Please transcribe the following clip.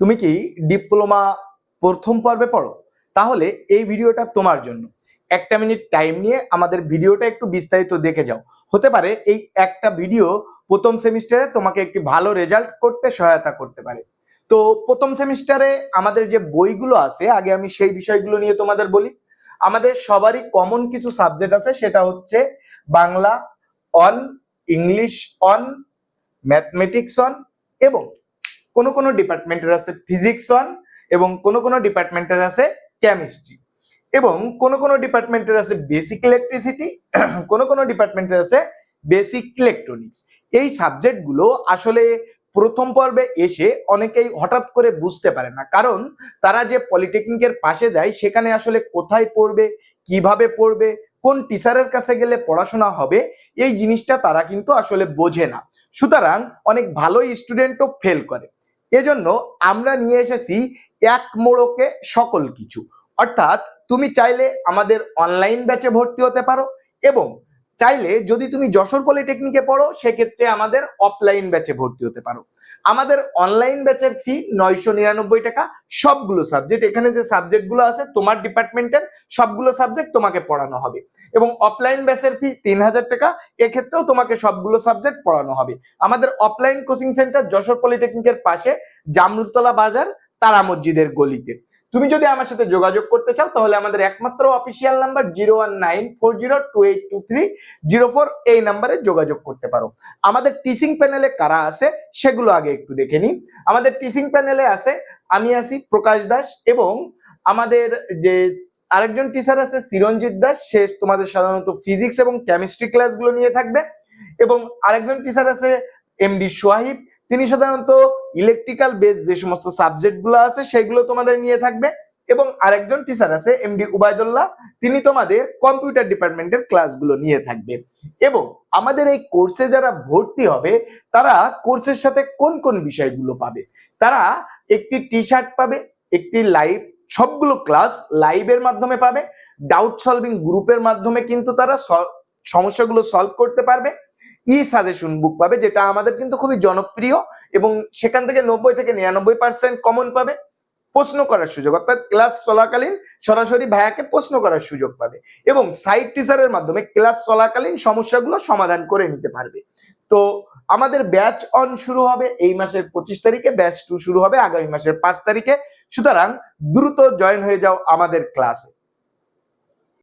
তুমি কি ডিপ্লোমা প্রথম পর্বে পড়ো? তাহলে এই ভিডিওটা তোমার জন্য। একটা মিনিট টাইম নিয়ে আমাদের ভিডিওটা একটু বিস্তারিত দেখে যাও। হতে পারে এই একটা ভিডিও প্রথম সেমিস্টারে তোমাকে একটি ভালো রেজাল্ট করতে সহায়তা করতে পারে। তো প্রথম সেমিস্টারে আমাদের যে বইগুলো আছে, আগে আমি সেই বিষয়গুলো নিয়ে তোমাদের বলি। আমাদের সবারই কমন কিছু সাবজেক্ট আছে, সেটা হচ্ছে বাংলা অন ইংলিশ অন ম্যাথমেটিক্স অন এবং কোন কোন ডিপার্টমেন্টের আছে ফিজিক্স ওয়ান এবং কোন কোন ডিপার্টমেন্টের আছে কেমিস্ট্রি এবং কোন কোন ডিপার্টমেন্টের আছে বেসিক ইলেকট্রিসিটি কোন কোন ডিপার্টমেন্টের আছে বেসিক ইলেকট্রনিক্স এই সাবজেক্টগুলো আসলে প্রথম পর্বে এসে অনেকেই হঠাৎ করে বুঝতে পারে না। কারণ তারা যে পলিটেকনিকের পাশে যায়, সেখানে আসলে কোথায় পড়বে, কীভাবে পড়বে, কোন টিচারের কাছে গেলে পড়াশোনা হবে, এই জিনিসটা তারা কিন্তু আসলে বোঝে না। সুতরাং অনেক ভালো স্টুডেন্টও ফেল করে। এজন্য আমরা নিয়ে এসেছি এক মোড়কে সকল কিছু। অর্থাৎ তুমি চাইলে আমাদের অনলাইন ব্যাচে ভর্তি হতে পারো এবং চাইলে যদি তুমি যশোর পলিটেকনিকে পড়ো, সেক্ষেত্রে আমাদের অফলাইন ব্যাচে ভর্তি হতে পারো। আমাদের অনলাইন ব্যাচের ফি নয়শো নিরানব্বই টাকা। সবগুলো সাবজেক্ট এখানে যে সাবজেক্টগুলো আছে, তোমার ডিপার্টমেন্টের সবগুলো সাবজেক্ট তোমাকে পড়ানো হবে। এবং অফলাইন ব্যাচের ফি তিন হাজার টাকা, এক্ষেত্রেও তোমাকে সবগুলো সাবজেক্ট পড়ানো হবে। আমাদের অফলাইন কোচিং সেন্টার যশোর পলিটেকনিকের পাশে জামরুতলা বাজার, তারা মসজিদের গলিতে। তুমি যদি আমার সাথে যোগাযোগ করতে চাও, তাহলে আমাদের একমাত্র official number zero one nine four zero two eight two three zero four এই নাম্বারে যোগাযোগ করতে পারো। আমাদের টিচিং প্যানেলে কারা আছে, সেগুলো আগে একটু দেখে নিই। আমাদের টিচিং প্যানেলে আছে আমি আছি প্রকাশ দাস এবং আমাদের যে আরেকজন টিচার আছে চিরঞ্জিত দাস, সে তোমাদের সাধারণত ফিজিক্স এবং কেমিস্ট্রি ক্লাসগুলো নিয়ে থাকবে। এবং আরেকজন টিচার আছে এমডি সোহাইব তিনি সাধারণত ইলেকট্রিক্যাল বেস যে সমস্ত সাবজেক্টগুলো আছে সেগুলো তোমাদের নিয়ে থাকবে এবং আরেকজন টিচার আছে এমডি উবায়দুল্লাহ, তিনি তোমাদের কম্পিউটার ডিপার্টমেন্টের ক্লাসগুলো নিয়ে থাকবে। এবং আমাদের এই কোর্সে যারা ভর্তি হবে, তারা কোর্সের সাথে কোন কোন বিষয়গুলো পাবে? তারা একটি টি শার্ট পাবে, একটি লাইভ সবগুলো ক্লাস লাইভের মাধ্যমে পাবে। ডাউট সলভিং গ্রুপের মাধ্যমে কিন্তু তারা সমস্যাগুলো সলভ করতে পারবে। ই সাজেশন বুক পাবে, যেটা আমাদের কিন্তু খুবই জনপ্রিয় এবং সেখান থেকে নব্বই থেকে নিরানব্বই পার্সেন্ট কমন পাবে। প্রশ্ন করার সুযোগ, অর্থাৎ ক্লাস চলাকালীন সরাসরি ভাইয়াকে প্রশ্ন করার সুযোগ পাবে এবং সাইড টিচারের মাধ্যমে ক্লাস চলাকালীন সমস্যাগুলো সমাধান করে নিতে পারবে। তো আমাদের ব্যাচ অন শুরু হবে এই মাসের পঁচিশ তারিখে ব্যাচ টু শুরু হবে আগামী মাসের পাঁচ তারিখে। সুতরাং দ্রুত জয়েন হয়ে যাও আমাদের ক্লাসে